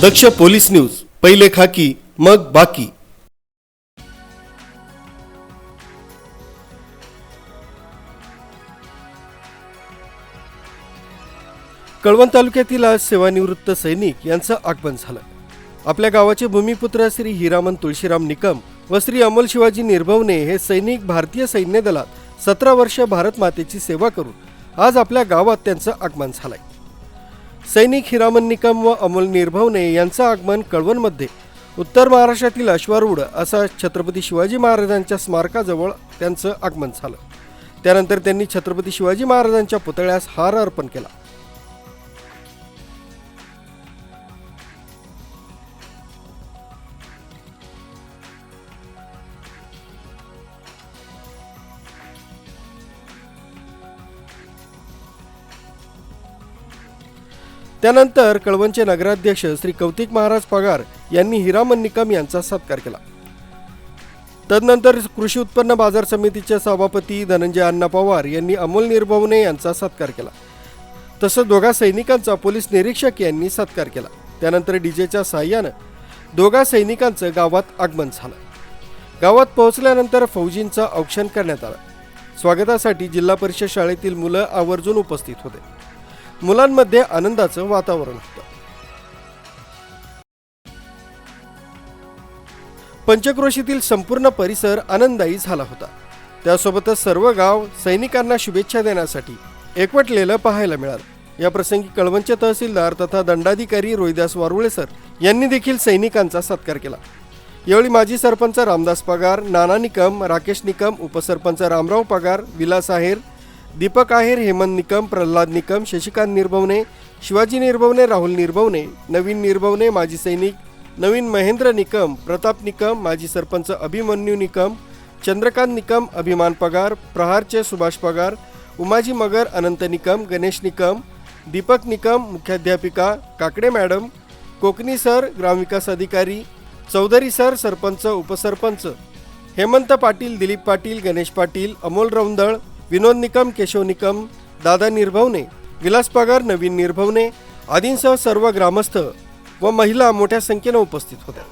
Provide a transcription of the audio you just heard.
दक्ष police news पहिले खाकी मग बाकी. कळवण तालुक्यातील आज सेवानिवृत्त सैनिक यांचं आगमन झालं. आपल्या गावाचे भूमिपुत्र श्री हिरामन तुळशीराम निकम व श्री अमोल शिवाजी निर्भवने हे सैनिक भारतीय सैन्य दलात सतरा वर्ष भारत मातेची सेवा करून आज आपल्या गावात त्यांचं आगमन झालंय. सैनिक हिरामन निकम व अमोल निर्भवने यांचं आगमन कळवणमध्ये. उत्तर महाराष्ट्रातील अश्वारूढ असा छत्रपती शिवाजी महाराजांच्या स्मारकाजवळ त्यांचं आगमन झालं. त्यानंतर त्यांनी छत्रपती शिवाजी महाराजांच्या पुतळ्यास हार अर्पण केला. त्यानंतर कळवणचे नगराध्यक्ष श्री कौतिक महाराज पगार यांनी हिरामन निकम यांचा सत्कार केला. तदनंतर कृषी उत्पन्न बाजार समितीचे सभापती धनंजय अण्णा पवार यांनी अमोल निर्भवने यांचा सत्कार केला. तसंच दोघा सैनिकांचा पोलीस निरीक्षक यांनी सत्कार केला. त्यानंतर डीजेच्या साह्यानं दोघा सैनिकांचं गावात आगमन झालं. गावात पोहोचल्यानंतर फौजींचं औक्षण करण्यात आलं. स्वागतासाठी जिल्हा परिषद शाळेतील मुलं आवर्जून उपस्थित होते. मुलांमध्ये आनंदाचं वातावरण होतं. पंचक्रोशीतील संपूर्ण परिसर आनंददायी झाला होता. त्यासोबतच सर्व गाव सैनिकांना शुभेच्छा देण्यासाठी एकवटलेलं पाहायला मिळालं. या प्रसंगी कळवणचे तहसीलदार तथा दंडाधिकारी रोहिदास वारुळे सर यांनी देखील सैनिकांचा सत्कार केला. यावेळी माजी सरपंच रामदास पगार नाना निकम राकेश निकम उपसरपंच रामराव पगार विलास आहेर दीपक आहेर हेमंत निकम प्रल्हाद निकम शशिकांत निर्भवने शिवाजी निर्भवने राहुल निर्भवने नवीन निर्भवने माजी सैनिक नवीन महेंद्र निकम प्रताप निकम माजी सरपंच अभिमन्यू निकम चंद्रकांत निकम अभिमान पगार प्रहारचे सुभाष पगार उमाजी मगर अनंत निकम गणेश निकम दीपक निकम मुख्याध्यापिका काकडे मॅडम कोकणी सर ग्रामविकास अधिकारी चौधरी सर सरपंच उपसरपंच हेमंत पाटील दिलीप पाटील गणेश पाटील अमोल रौंदळ विनोद निकम केशव निकम दादा निर्भवने विलास पगार नवीन निर्भवने आदींसह सर्व ग्रामस्थ व महिला मोठ्या संख्येनं उपस्थित होत्या.